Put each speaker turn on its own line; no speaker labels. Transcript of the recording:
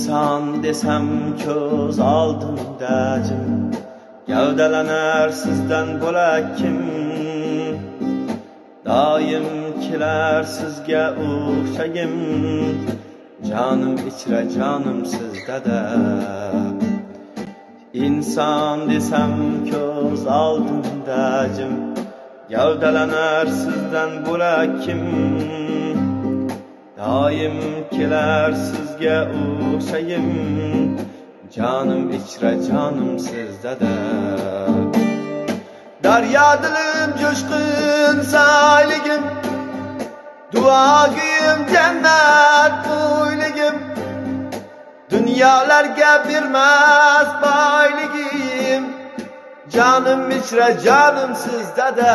İnsan desem köz aldımdacım Gavdalanar sizden bo'lak kim? Doim kelar sizga o'xshagim Jonim ichra jonim sizda-da İnsan desem köz aldımdacım Gavdalanar sizden bo'lak kim Daim keler sizge o'xshayim Jonim ichra jonim sizda-da Daryo dilim jo'shqin sayligim Duogim jannat qo'yligim Dunyolarga bermas boyligim Jonim ichra jonim sizda-da